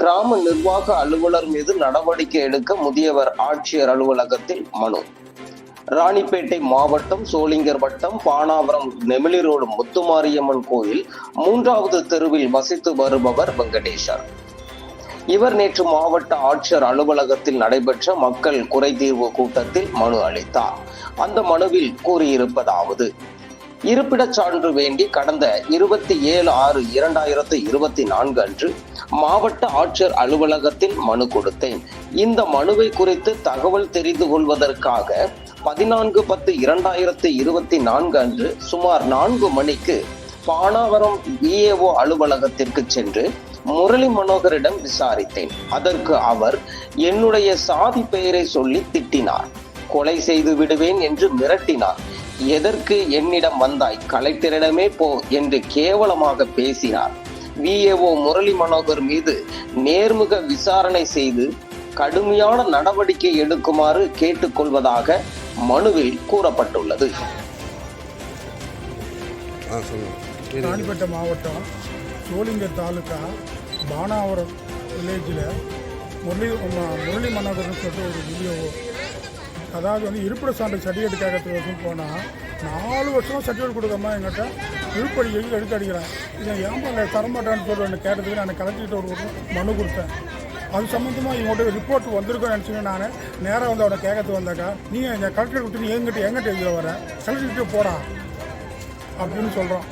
கிராம நிர்வாக அலுவலர் மீது நடவடிக்கை எடுக்க முதியவர் ஆட்சியர் அலுவலகத்தில் மனு. ராணிப்பேட்டை மாவட்டம் சோளிங்கர் வட்டம் பானாவரம் நெமிலி ரோடு முத்துமாரியம்மன் கோயில் மூன்றாவது தெருவில் வசித்து வருபவர் வெங்கடேஷர் இவர் நேற்று மாவட்ட ஆட்சியர் அலுவலகத்தில் நடைபெற்ற மக்கள் குறைதீர்வு கூட்டத்தில் மனு அளித்தார். அந்த மனுவில் கூறியிருப்பதாவது இருப்பிடச் சான்று வேண்டி கடந்த இருபத்தி ஏழு ஆறு இரண்டாயிரத்து இருபத்தி நான்கு அன்று மாவட்ட ஆட்சியர் அலுவலகத்தில் மனு கொடுத்தேன். இந்த மனுவை குறித்து தகவல் தெரிந்து கொள்வதற்காக பதினான்கு பத்து இரண்டாயிரத்து இருபத்தி நான்கு அன்று சுமார் நான்கு மணிக்கு பானாவரம் விஏஓ அலுவலகத்திற்கு சென்று முரளி மனோகரிடம் விசாரித்தேன். அதற்கு அவர் என்னுடைய சாதி பெயரை சொல்லி திட்டினார். கொலை செய்து விடுவேன் என்று மிரட்டினார். எதற்கு என்னிடம் வந்தாய்? கலெக்டரிடமே போ என்று கேவலமாக பேசினார். விஏஓ முரளி மனோகர் மீது நேர்முக விசாரணை செய்து கடுமையான நடவடிக்கை எடுக்குமாறு கேட்டுக்கொள்வதாக மனுவில் கூறப்பட்டுள்ளது. ராணிப்பேட்டை மாவட்டம் சோளிங்கர் தாலுக்கா பானாவரம் வில்லேஜில் முரளி முரளி மன்னகர்னு சொல்லிட்டு ஒரு வீடியோ. அதாவது வந்து இருப்பிட சான்று சர்டிஃபிகேட் கேட்கறதுக்கு வருஷம் போனால் நாலு வருஷமாக சர்டிஃபிகேட் கொடுக்காம எங்கிட்ட விழுப்படி எழுதி எடுத்து அடிக்கிறேன். இதை ஏன் தரமாட்டான்னு சொல்லி எனக்கு கேட்டதுக்கு நான் கலெக்டர்கிட்ட ஒரு மனு கொடுத்தேன். அது சம்மந்தமாக இவங்கள்ட்ட ரிப்போர்ட் வந்திருக்கோன்னு நினச்சிங்க நான். நேராக வந்து அவனை கேட்கறது வந்தாக்கா நீங்கள் இந்த கலெக்டர் கொடுத்து நீ எங்கிட்ட எங்கிட்ட எழுதிட வர? கலெக்டர்கிட்ட போடா. அப்படின்னு சொல்கிறோம்